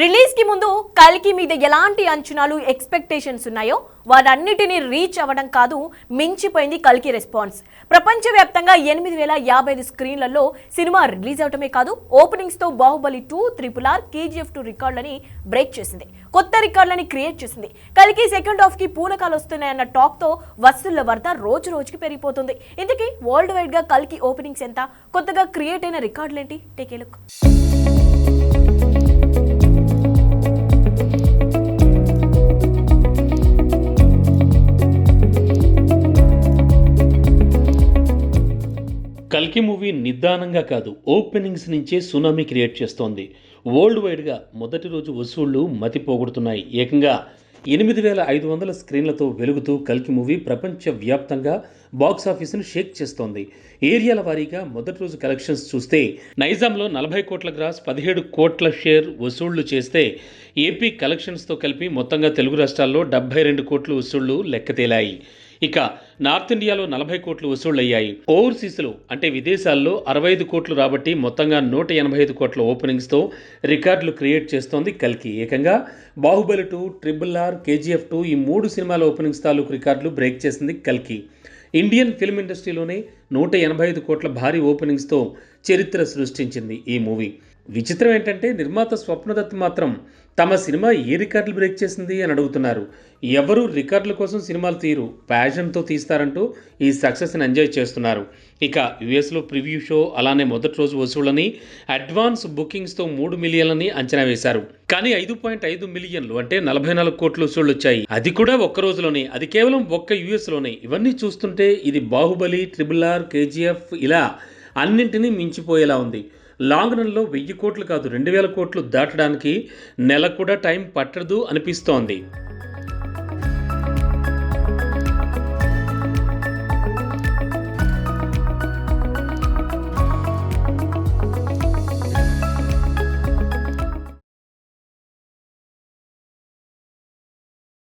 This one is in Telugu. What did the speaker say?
రిలీజ్కి ముందు కల్కి మీద ఎలాంటి అంచనాలు ఎక్స్పెక్టేషన్స్ ఉన్నాయో వాటన్నిటిని రీచ్ అవ్వడం కాదు మించిపోయింది కల్కి రెస్పాన్స్ ప్రపంచవ్యాప్తంగా ఎనిమిది వేల యాభై ఐదు స్క్రీన్లలో సినిమా రిలీజ్ అవటమే కాదు ఓపెనింగ్స్తో Baahubali two triple R KGF two రికార్డులని break చేసింది. కొత్త రికార్డులని క్రియేట్ చేసింది. కల్కి సెకండ్ హాఫ్కి పూలకాలు పూనకాలు వస్తున్నాయన్న టాక్తో వసూళ్ళ వరద రోజు రోజుకి పెరిగిపోతుంది. ఇందుకే వరల్డ్ వైడ్గా కల్కి ఓపెనింగ్స్ ఎంత? కొత్తగా క్రియేట్ అయిన రికార్డులేంటి? టేకే లుక్ కల్కి మూవీ నిదానంగా కాదు ఓపెనింగ్స్ నుంచే సునామీ క్రియేట్ చేస్తోంది. వరల్డ్ వైడ్గా మొదటి రోజు వసూళ్ళు మతిపోగొడుతున్నాయి ఏకంగా ఎనిమిది వేల ఐదు వందల స్క్రీన్లతో వెలుగుతూ కల్కి మూవీ ప్రపంచవ్యాప్తంగా బాక్స్ షేక్ చేస్తోంది. ఏరియాల వారీగా మొదటి రోజు కలెక్షన్స్ చూస్తే నైజాంలో నలభై కోట్ల గ్రాస్ పదిహేడు కోట్ల షేర్ వసూళ్ళు చేస్తే ఏపీ కలెక్షన్స్తో కలిపి మొత్తంగా తెలుగు రాష్ట్రాల్లో డెబ్బై రెండు కోట్ల వసూళ్ళు లెక్క తేలాయి ఇక నార్త్ ఇండియాలో నలభై కోట్లు వసూళ్ళయ్యాయి. ఓవర్సీస్లో అంటే విదేశాల్లో అరవై ఐదు కోట్లు రాబట్టి మొత్తంగా నూట ఎనభై ఐదు కోట్ల ఓపెనింగ్స్తో రికార్డులు క్రియేట్ చేస్తోంది కల్కి. ఏకంగా Baahubali two triple R KGF two ఈ మూడు సినిమాల ఓపెనింగ్స్ తాలూకు రికార్డులు బ్రేక్ చేసింది కల్కి. ఇండియన్ ఫిల్మ్ ఇండస్ట్రీలోనే నూట ఎనభై ఐదు కోట్ల భారీ ఓపెనింగ్స్తో చరిత్ర సృష్టించింది ఈ మూవీ. విచిత్రం ఏంటంటే నిర్మాత స్వప్నదత్ మాత్రం తమ సినిమా ఏ రికార్డులు బ్రేక్ చేసింది అని అడుగుతున్నారు. ఎవరు రికార్డుల కోసం సినిమాలు తీరు ప్యాషన్తో తీస్తారంటూ ఈ సక్సెస్ని ఎంజాయ్ చేస్తున్నారు. ఇక యుఎస్లో ప్రివ్యూ షో అలానే మొదటి రోజు వసూళ్ళని అడ్వాన్స్ బుకింగ్స్తో మూడు మిలియన్లని అంచనా వేశారు. కానీ ఐదు పాయింట్ ఐదు మిలియన్లు అంటే నలభై నాలుగు కోట్లు వసూళ్ళు వచ్చాయి. అది కూడా ఒక్క రోజులోనే అది కేవలం ఒక్క యుఎస్లోనే. ఇవన్నీ చూస్తుంటే ఇది బాహుబలి ట్రిబుల్ ఆర్ కేజీఎఫ్ ఇలా అన్నింటినీ మించిపోయేలా ఉంది. లాంగ్ రన్లో వెయ్యి కోట్లు కాదు రెండు వేల కోట్లు దాటడానికి నెల కూడా టైం పట్టదు అనిపిస్తోంది.